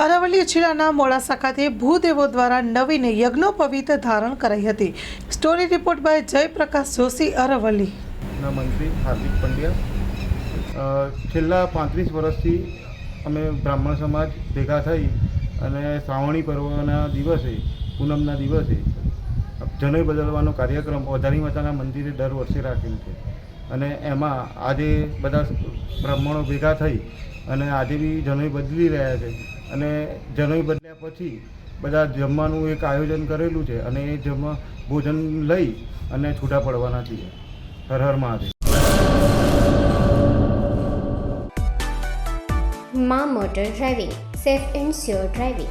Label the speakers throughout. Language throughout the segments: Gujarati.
Speaker 1: અરવલ્લી જિલ્લાના મોડાસા ખાતે ભૂદેવો દ્વારા નવીન યજ્ઞોપવિત ધારણ કરાઈ હતી. Story report by Jayprakash Joshi, Aravalli.
Speaker 2: મંત્રી હાર્દિક પંડ્યા. છેલ્લા પાંત્રીસ વર્ષથી અમે બ્રાહ્મણ સમાજ ભેગા થઈ અને શ્રાવણી પર્વના દિવસે, પૂનમના દિવસે જનોય બદલવાનો કાર્યક્રમ, ઓધારી માતાના મંદિરે દર વર્ષે રાખેલ છે. અને એમાં આજે બધા બ્રાહ્મણો ભેગા થઈ અને આજે બી જનોઈ બદલી રહ્યા છે. અને જનોઈ બદલ્યા પછી બધા જમવાનું એક આયોજન કરેલું છે અને એ જમવા ભોજન લઈ અને છૂટા પડવાના છીએ. હર હર મહાદેવ.
Speaker 3: મા motor driving, safe and sure driving.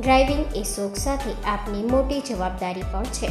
Speaker 3: Driving એ શોખ સાથે આપની મોટી જવાબદારી પણ છે.